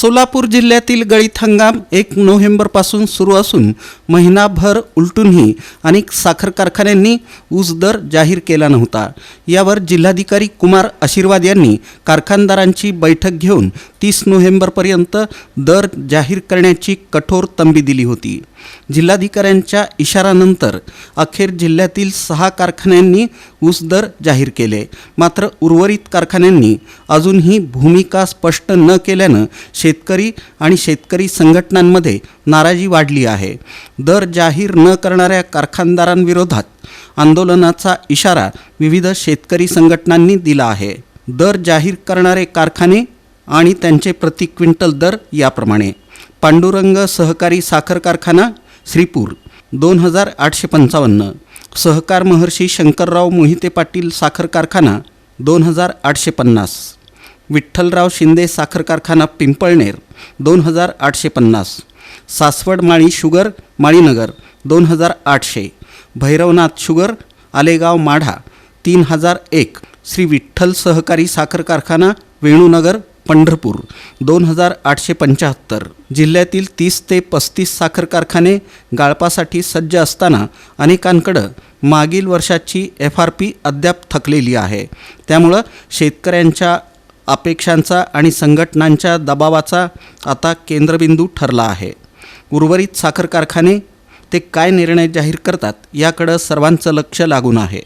सोलापूर जिल्ह्यातील गळीत हंगाम एक नोव्हेंबरपासून सुरू असून महिनाभर उलटूनही अनेक साखर कारखान्यांनी ऊस दर जाहीर केला नव्हता. यावर जिल्हाधिकारी कुमार आशीर्वाद यांनी कारखानदारांची बैठक घेऊन तीस नोव्हेंबरपर्यंत दर जाहीर करण्याची कठोर तंबी दिली होती. जिल्हाधिकाऱ्यांच्या इशारानंतर अखेर जिल्ह्यातील सहा कारखान्यांनी ऊस दर जाहीर केले. मात्र उर्वरित कारखान्यांनी अजूनही भूमिका स्पष्ट न केल्यानं शेतकरी आणि शेतकरी संघटनांमध्ये नाराजी वाढली आहे. दर जाहीर न करणाऱ्या कारखानदारांविरोधात आंदोलनाचा इशारा विविध शेतकरी संघटनांनी दिला आहे. दर जाहीर करणारे कारखाने आणि त्यांचे प्रति क्विंटल दर याप्रमाणे. पांडुरंग सहकारी साखर कारखाना श्रीपूर दोन हजार आठशे पंचावन्न. सहकार महर्षी शंकरराव मोहिते पाटील साखर कारखाना दोन हजार आठशे पन्नास. विठ्ठलराव शिंदे साखर कारखाना पिंपळनेर दोन हजार आठशे पन्नास. सासवड माळी शुगर माळीनगर दोन हजार आठशे. भैरवनाथ शुगर आलेगाव माढा तीन हजार एक. श्री विठ्ठल सहकारी साखर कारखाना वेणूनगर पंढरपूर दोन हजार आठशे पंच्याहत्तर. जिल्ह्यातील तीस ते पस्तीस साखर कारखाने गाळपासाठी सज्ज असताना अनेकांकडं मागील वर्षाची एफ आर पी अद्याप थकलेली आहे. त्यामुळं शेतकऱ्यांच्या अपेक्षांचा आणि संघटनांच्या दबावाचा आता केंद्रबिंदू ठरला आहे. उर्वरित साखर कारखाने ते काय निर्णय जाहीर करतात याकडं सर्वांचं लक्ष लागून आहे.